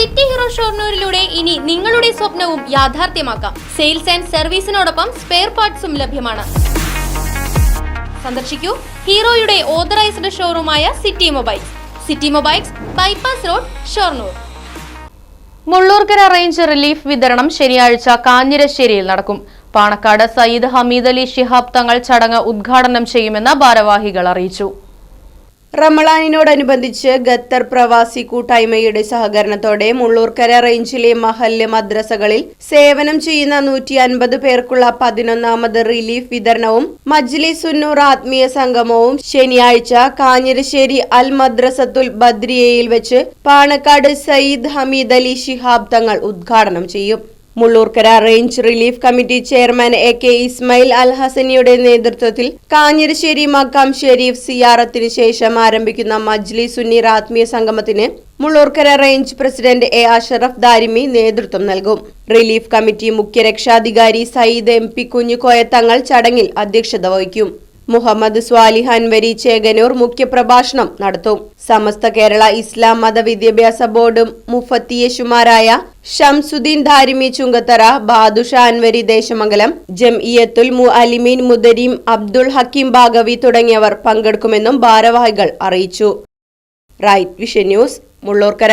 City hero ഷോർണൂരിലൂടെ ഇനി നിങ്ങളുടെ സ്വപ്നവും യാഥാർത്ഥ്യമാക്കാം. സെയിൽസ് ആൻഡ് സർവീസിനോടൊപ്പം സ്പെയർ പാർട്സും ലഭ്യമാണ്. സന്ദർശിക്കൂ ഹീറോയുടെ authorised ഷോറൂമായ city mobiles. City mobiles bypass road Shoranur. Mullurkara range relief വിതരണം ശനിയാഴ്ച കാഞ്ഞിരശ്ശേരിയിൽ നടക്കും. പാണക്കാട് സയ്യിദ് ഹമീദ് അലി ശിഹാബ് തങ്ങൾ ചടങ്ങ് ഉദ്ഘാടനം ചെയ്യുമെന്ന് ഭാരവാഹികൾ അറിയിച്ചു. റമളാനിനോടനുബന്ധിച്ച് ഖത്തർ പ്രവാസി കൂട്ടായ്മയുടെ സഹകരണത്തോടെ മുള്ളൂർക്കര റേഞ്ചിലെ മഹല്ല് മദ്രസകളിൽ സേവനം ചെയ്യുന്ന നൂറ്റി അൻപത് പേർക്കുള്ള പതിനൊന്നാമത് റിലീഫ് വിതരണവും മജ്ലി സുന്നൂർ ആത്മീയ സംഗമവും ശനിയാഴ്ച കാഞ്ഞിരശ്ശേരി അൽ മദ്രസത്തുൽ ബദ്രിയയിൽ വെച്ച് പാണക്കാട് സയ്യിദ് ഹമീദ് അലി ശിഹാബ് തങ്ങൾ ഉദ്ഘാടനം ചെയ്യും. Mullurkara range relief committee chairman A K Ismail Al ഹസനിയുടെ നേതൃത്വത്തിൽ കാഞ്ഞിരശ്ശേരി മക്കാം ഷെരീഫ് സിയാറത്തിന് ശേഷം ആരംഭിക്കുന്ന മജ്ലി സുന്നീർ ആത്മീയ സംഗമത്തിന് Mullurkara range president A Ashraf Darimi നേതൃത്വം നൽകും. റിലീഫ് കമ്മിറ്റി മുഖ്യ രക്ഷാധികാരി സയ്യിദ് എം പി കുഞ്ഞുകോയ തങ്ങൾ ചടങ്ങിൽ അധ്യക്ഷത വഹിക്കും. മുഹമ്മദ് സ്വാലിഹ് അൻവരി ചേകനൂർ മുഖ്യപ്രഭാഷണം നടത്തും. സമസ്ത കേരള ഇസ്ലാം മത വിദ്യാഭ്യാസ ബോർഡും മുഫത്തിയശുമാരായ ഷംസുദ്ദീൻ ധാരിമി ചുങ്കത്തറ ബാദുഷ അൻവരി ദേശമംഗലം ജംഇയത്തുൽ മു അലിമീൻ മുദരീം അബ്ദുൾ ഹക്കീം ബാഗവി തുടങ്ങിയവർ പങ്കെടുക്കുമെന്നും ഭാരവാഹികൾ അറിയിച്ചു. Right vision news Mullurkara.